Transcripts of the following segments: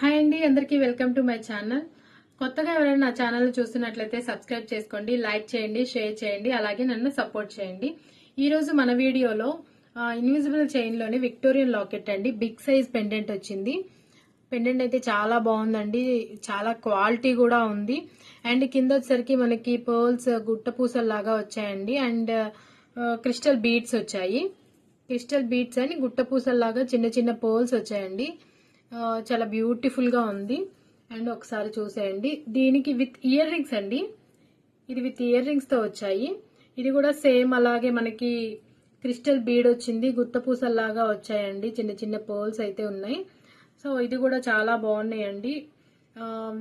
Hi అండి అందరికీ welcome to my channel. కొత్తగా ఎవరైనా నా ఛానల్ చూస్తున్నట్లయితే సబ్స్క్రైబ్ చేసుకోండి లైక్ చేయండి షేర్ చేయండి అలాగే నన్ను సపోర్ట్ చేయండి. ఈరోజు మన వీడియోలో ఇన్విజిబుల్ చైన్లోని విక్టోరియన్ లాకెట్ అండి. బిగ్ సైజ్ పెండెంట్ వచ్చింది. పెండెంట్ అయితే చాలా బాగుందండి. చాలా క్వాలిటీ కూడా ఉంది. అండ్ కింద వచ్చేసరికి మనకి పర్ల్స్ గుట్ట పూసల్లాగా వచ్చాయండి అండ్ క్రిస్టల్ బీడ్స్ వచ్చాయి. క్రిస్టల్ బీడ్స్ అని గుట్ట పూసల్లాగా చిన్న చిన్న పర్ల్స్ వచ్చాయండి. చాలా బ్యూటిఫుల్గా ఉంది. అండ్ ఒకసారి చూసేయండి. దీనికి విత్ ఇయర్ రింగ్స్ అండి. ఇది విత్ ఇయర్ రింగ్స్తో వచ్చాయి. ఇది కూడా సేమ్ అలాగే మనకి క్రిస్టల్ బీడ్ వచ్చింది. గుత్త పూసల్లాగా వచ్చాయండి. చిన్న చిన్న పోల్స్ అయితే ఉన్నాయి. సో ఇది కూడా చాలా బాగున్నాయండి.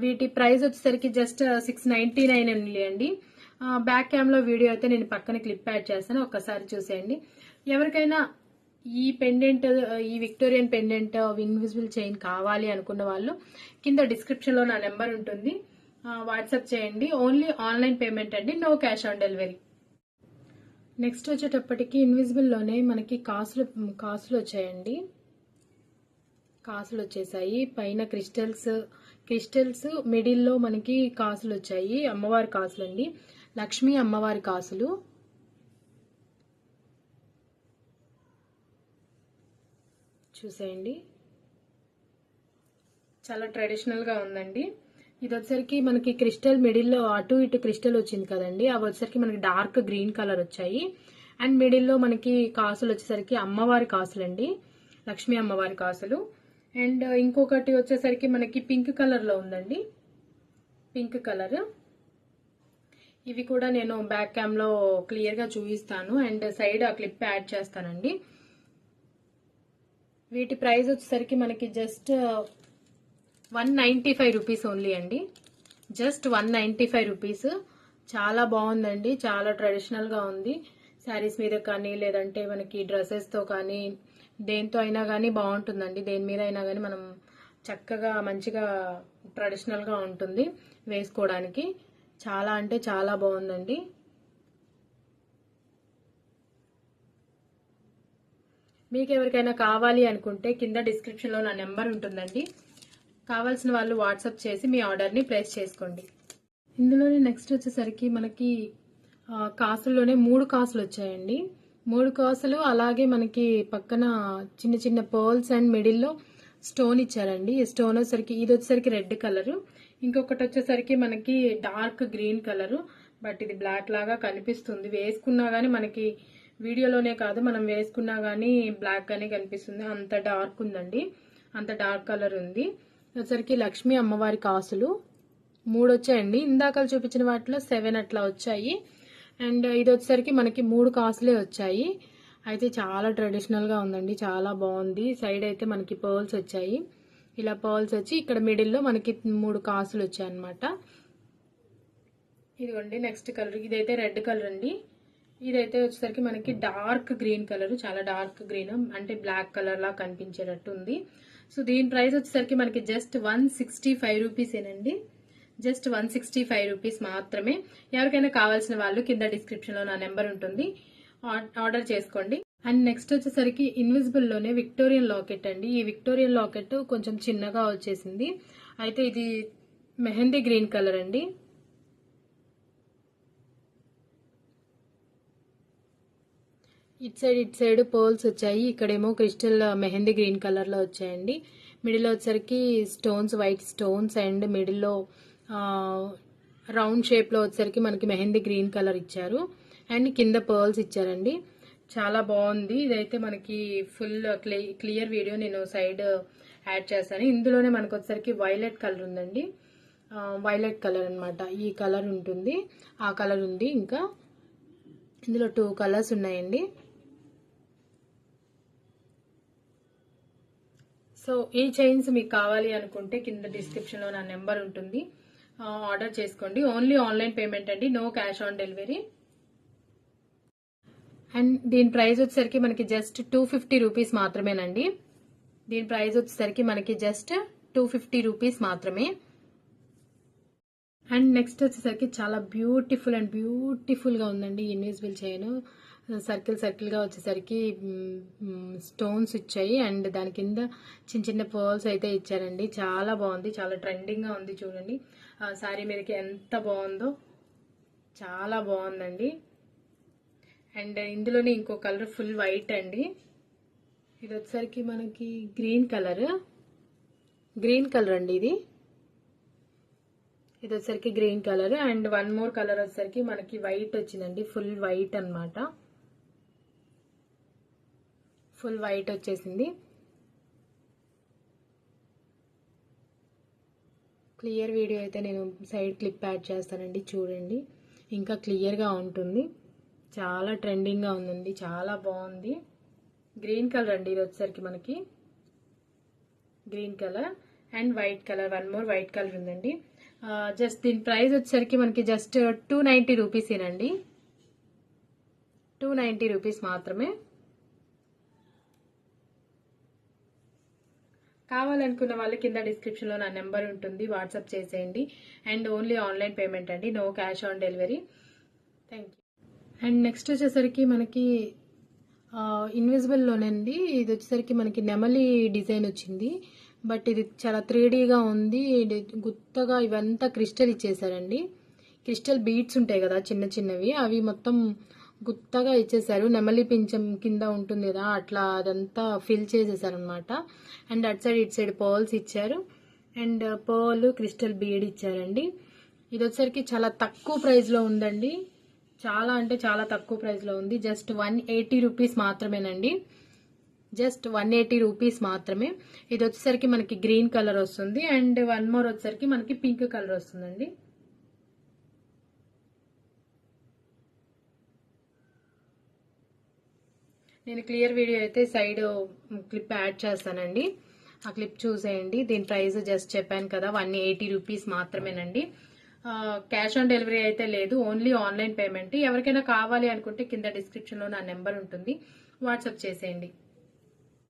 వీటి ప్రైస్ వచ్చేసరికి జస్ట్ సిక్స్ నైన్టీ నైన్ అండి. బ్యాక్ క్యామ్లో వీడియో అయితే నేను పక్కన క్లిప్ యాడ్ చేస్తాను. ఒక్కసారి చూసేయండి. ఎవరికైనా ఈ పెండెంట్ ఈ విక్టోరియన్ పెండెంట్ ఇన్విజిబుల్ చైన్ కావాలి అనుకున్న వాళ్ళు కింద డిస్క్రిప్షన్లో నా నెంబర్ ఉంటుంది. వాట్సాప్ చేయండి. ఓన్లీ ఆన్లైన్ పేమెంట్ అండి. No cash on delivery next వచ్చేటప్పటికి ఇన్విజిబుల్లోనే మనకి కాసులు కాసులు వచ్చాయండి. కాసులు వచ్చేసాయి. పైన క్రిస్టల్స్ క్రిస్టల్స్ మిడిల్లో మనకి కాసులు వచ్చాయి. అమ్మవారి కాసులు అండి లక్ష్మీ అమ్మవారి కాసులు చూసేయండి. చాలా ట్రెడిషనల్గా ఉందండి. ఇది వచ్చేసరికి మనకి క్రిస్టల్ మిడిల్లో అటు ఇటు క్రిస్టల్ వచ్చింది కదండి. అవి వచ్చేసరికి మనకి డార్క్ గ్రీన్ కలర్ వచ్చాయి. అండ్ మిడిల్లో మనకి కాసులు వచ్చేసరికి అమ్మవారి కాసులు అండి లక్ష్మీ అమ్మవారి కాసులు. అండ్ ఇంకొకటి వచ్చేసరికి మనకి పింక్ కలర్లో ఉందండి. Pink colour. ఇవి కూడా నేను బ్యాక్ క్యామ్లో క్లియర్గా చూపిస్తాను. అండ్ సైడ్ ఆ క్లిప్ యాడ్ చేస్తానండి. వీటి ప్రైస్ వచ్చేసరికి మనకి just one ninety five rupees only అండి. Just one ninety five rupees చాలా బాగుందండి. చాలా ట్రెడిషనల్గా ఉంది. శారీస్ మీద కానీ లేదంటే మనకి డ్రెస్సెస్తో కానీ దేంతో అయినా కానీ బాగుంటుందండి. దేని మీద అయినా కానీ మనం చక్కగా మంచిగా ట్రెడిషనల్గా ఉంటుంది వేసుకోవడానికి. చాలా అంటే చాలా బాగుందండి. మీకు ఎవరికైనా కావాలి అనుకుంటే కింద డిస్క్రిప్షన్లో నా నెంబర్ ఉంటుందండి. కావాల్సిన వాళ్ళు వాట్సాప్ చేసి మీ ఆర్డర్ని ప్లేస్ చేసుకోండి. ఇందులోనే నెక్స్ట్ వచ్చేసరికి మనకి కాసుల్లోనే మూడు కాసులు వచ్చాయండి. మూడు కాసులు అలాగే మనకి పక్కన చిన్న చిన్న పర్ల్స్ అండ్ మిడిల్లో స్టోన్ ఇచ్చారండి. ఈ స్టోన్ వచ్చేసరికి ఇది వచ్చేసరికి రెడ్ కలర్. ఇంకొకటి వచ్చేసరికి మనకి డార్క్ గ్రీన్ కలర్. బట్ ఇది బ్లాక్ లాగా కనిపిస్తుంది. వేసుకున్నా కానీ మనకి వీడియోలోనే కాదు మనం వేసుకున్నా కానీ బ్లాక్గానే కనిపిస్తుంది. అంత డార్క్ ఉందండి. అంత డార్క్ కలర్ ఉంది. వచ్చేసరికి లక్ష్మీ అమ్మవారి కాసులు. మూడు వచ్చాయండి. ఇందాక చూపించిన వాటిలో సెవెన్ అట్లా వచ్చాయి. అండ్ ఇది వచ్చేసరికి మనకి మూడు కాసులే వచ్చాయి. అయితే చాలా ట్రెడిషనల్గా ఉందండి. చాలా బాగుంది. సైడ్ అయితే మనకి పర్ల్స్ వచ్చాయి. ఇలా పర్ల్స్ వచ్చి ఇక్కడ మిడిల్లో మనకి మూడు కాసులు వచ్చాయి అనమాట ఇదిగోండి నెక్స్ట్ కలర్ ఇదైతే రెడ్ కలర్ అండి. ఇదైతే వచ్చేసరికి మనకి డార్క్ గ్రీన్ కలర్ చాలా డార్క్ గ్రీన్ అంటే బ్లాక్ కలర్ లా కనిపించేటట్టు ఉంది. సో దీని ప్రైస్ వచ్చేసరికి మనకి just one sixty five రూపీసేనండి just one sixty five rupees మాత్రమే. ఎవరికైనా కావాల్సిన వాళ్ళు కింద డిస్క్రిప్షన్లో నా నెంబర్ ఉంటుంది. ఆర్డర్ చేసుకోండి. అండ్ నెక్స్ట్ వచ్చేసరికి ఇన్విజిబుల్లోనే విక్టోరియన్ లాకెట్ అండి. ఈ విక్టోరియన్ లాకెట్ కొంచెం చిన్నగా వచ్చేసింది. అయితే ఇది మెహందీ గ్రీన్ కలర్ అండి. It side it side poles వచ్చాయి. ఇక్కడేమో క్రిస్టల్ మెహందీ గ్రీన్ కలర్లో వచ్చాయండి. మిడిల్ వచ్చేసరికి స్టోన్స్ వైట్ స్టోన్స్ అండ్ మిడిల్లో రౌండ్ షేప్లో వచ్చరికి వచ్చేసరికి మనకి మెహందీ గ్రీన్ కలర్ ఇచ్చారు. అండ్ కింద పర్ల్స్ ఇచ్చారండి. చాలా బాగుంది. ఇదైతే మనకి ఫుల్ క్లియర్ వీడియో నేను సైడ్ యాడ్ చేస్తాను ఇందులోనే మనకు వచ్చేసరికి వైలెట్ కలర్ ఉందండి. వైలెట్ కలర్ అనమాట ఈ కలర్ ఉంటుంది. ఆ కలర్ ఉంది ఇంకా. ఇందులో టూ కలర్స్ ఉన్నాయండి. సో ఈ చైన్స్ మీకు కావాలి అనుకుంటే కింద డిస్క్రిప్షన్లో నా నెంబర్ ఉంటుంది. ఆర్డర్ చేసుకోండి. ఓన్లీ ఆన్లైన్ పేమెంట్ అండి. No cash on delivery. And దీని ప్రైస్ వచ్చేసరికి మనకి జస్ట్ టూ ఫిఫ్టీ రూపీస్ మాత్రమేనండి. దీని ప్రైస్ వచ్చేసరికి మనకి జస్ట్ టూ ఫిఫ్టీ రూపీస్ మాత్రమే. అండ్ నెక్స్ట్ వచ్చేసరికి చాలా బ్యూటిఫుల్ అండ్ బ్యూటిఫుల్గా ఉందండి ఇన్విజిబుల్ చైన్. సర్కిల్ సర్కిల్గా వచ్చేసరికి స్టోన్స్ ఇచ్చాయి. అండ్ దాని కింద చిన్న చిన్న పర్ల్స్ అయితే ఇచ్చారండి. చాలా బాగుంది. చాలా ట్రెండింగ్గా ఉంది చూడండి. ఆ శారీ మీదకి ఎంత బాగుందో చాలా బాగుందండి. అండ్ ఇందులోనే ఇంకో కలర్ ఫుల్ వైట్ అండి. ఇది వచ్చేసరికి మనకి గ్రీన్ కలర్. గ్రీన్ కలర్ అండి ఇది. ఇది వచ్చేసరికి green colour. And one more colour వచ్చేసరికి మనకి వైట్ వచ్చిందండి. ఫుల్ వైట్ అన్నమాట. ఫుల్ వైట్ వచ్చేసింది. క్లియర్ వీడియో అయితే నేను సైడ్ క్లిప్ యాడ్ చేస్తానండి చూడండి. ఇంకా క్లియర్గా ఉంటుంది. చాలా ట్రెండింగ్గా ఉందండి చాలా బాగుంది. గ్రీన్ కలర్ అండి ఇది వచ్చేసరికి మనకి. Green colour and white colour one more white colour ఉందండి. జస్ట్ దీని ప్రైస్ వచ్చేసరికి మనకి జస్ట్ టూ నైంటీ రూపీసేనండి. టూ నైంటీ రూపీస్ మాత్రమే. కావాలనుకున్న వాళ్ళు కింద డిస్క్రిప్షన్లో నా నెంబర్ ఉంటుంది. వాట్సాప్ చేసేయండి. అండ్ ఓన్లీ ఆన్లైన్ పేమెంట్ అండి. No cash on delivery thank you and next వచ్చేసరికి మనకి ఇన్విజిబుల్లోనండి ఇది వచ్చేసరికి మనకి నెమలి డిజైన్ వచ్చింది. బట్ ఇది చాలా త్రీడీగా ఉంది. గుత్తగా ఇవంతా క్రిస్టల్ ఇచ్చేసారండి క్రిస్టల్ బీడ్స్ ఉంటాయి కదా చిన్న చిన్నవి. అవి మొత్తం గుత్తగా ఇచ్చేసారు నెమలి పింఛం కింద ఉంటుంది కదా అట్లా అదంతా ఫిల్ చేసేసారనమాట అండ్ అటు సైడ్ ఇటు సైడ్ పర్ల్స్ ఇచ్చారు. అండ్ పర్ల్ క్రిస్టల్ బీడ్ ఇచ్చారండి. ఇది వచ్చేసరికి చాలా తక్కువ ప్రైస్లో ఉందండి. చాలా అంటే చాలా తక్కువ ప్రైస్లో ఉంది. జస్ట్ వన్ ఎయిటీ రూపీస్ మాత్రమేనండి. జస్ట్ వన్ ఎయిటీ రూపీస్ మాత్రమే. ఇది వచ్చేసరికి మనకి గ్రీన్ కలర్ వస్తుంది. అండ్ వన్ మోర్ వచ్చేసరికి మనకి పింక్ కలర్ వస్తుందండి. నేను క్లియర్ వీడియో అయితే సైడ్ క్లిప్ యాడ్ చేస్తానండి. ఆ క్లిప్ చూసేయండి. దీని ప్రైస్ జస్ట్ చెప్పాను కదా వన్ ఎయిటీ రూపీస్ మాత్రమేనండి. క్యాష్ ఆన్ డెలివరీ అయితే లేదు ఓన్లీ ఆన్లైన్ పేమెంట్. ఎవరికైనా కావాలి అనుకుంటే కింద డిస్క్రిప్షన్లో నా నెంబర్ ఉంటుంది వాట్సాప్ చేసేయండి.